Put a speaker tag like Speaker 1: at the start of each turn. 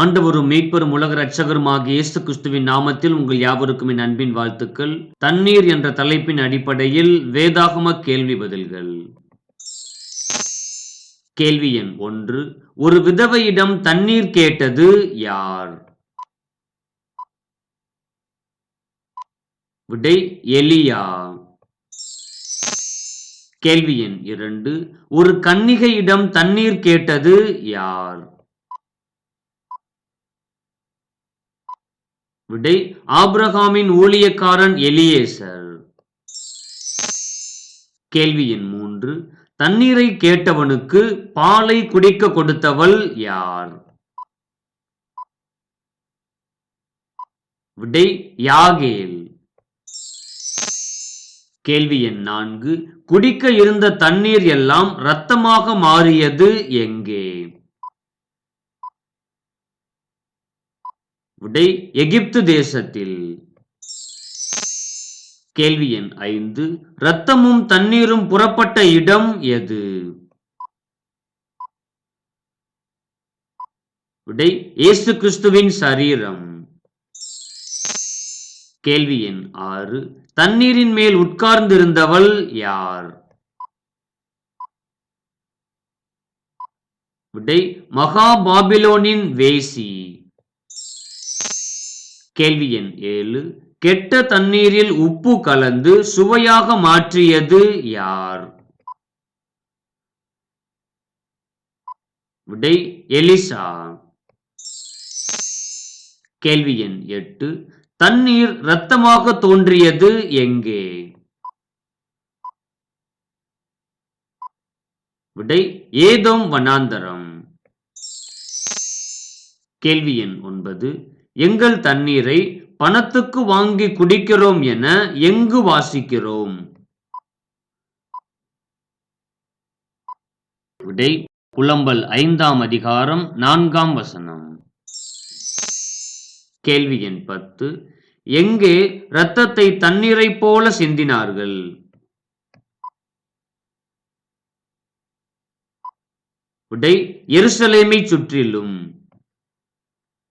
Speaker 1: ஆண்டவரும் மீட்பெரும் உலக ரட்சகருமாக இயேசு கிறிஸ்துவின் நாமத்தில் உங்கள் யாவருக்கும் என் அன்பின் வாழ்த்துக்கள். தண்ணீர் என்ற தலைப்பின் அடிப்படையில் வேதாகம கேள்வி பதில்கள். கேள்வி எண் ஒன்று. ஒரு விதவையிடம் தண்ணீர் கேட்டது யார்? விடை எலியா. கேள்வி எண் இரண்டு. ஒரு கன்னிகையிடம் தண்ணீர் கேட்டது யார்? விடை. ஆபிரகாமின் ஊழியக்காரன் எலியேசர். கேள்வி எண் மூன்று. தண்ணீரை கேட்டவனுக்கு பாலை குடிக்க கொடுத்தவள் யார்? விடை. யாகேல். கேள்வி எண் நான்கு. குடிக்க இருந்த தண்ணீர் எல்லாம் இரத்தமாக மாறியது எங்கே? விடை எகிப்து தேசத்தில். கேள்வி எண் ஐந்து. இரத்தமும் தண்ணீரும் புறப்பட்ட இடம் எது? விடை இயேசு கிறிஸ்துவின் சரீரம். கேள்வி எண் ஆறு. தண்ணீரின் மேல் உட்கார்ந்திருந்தவள் யார்? விடை மகா பாபிலோனின் வேசி. கேள்வி எண் ஏழு. கெட்ட தண்ணீரில் உப்பு கலந்து சுவையாக மாற்றியது யார்? விடை எலிசா. கேள்வி எண் எட்டு. தண்ணீர் இரத்தமாக தோன்றியது எங்கே? விடை ஏதோம் வனாந்தரம். கேள்வி எண் ஒன்பது. எங்கள் தண்ணீரை பணத்துக்கு வாங்கி குடிக்கிறோம் என எங்கு வாசிக்கிறோம்? விடை புலம்பல் ஐந்தாம் அதிகாரம் நான்காம் வசனம். கேள்வி எண் பத்து. எங்கே இரத்தத்தை தண்ணீரை போல சிந்தினார்கள்? விடை எருசலேமை சுற்றிலும்.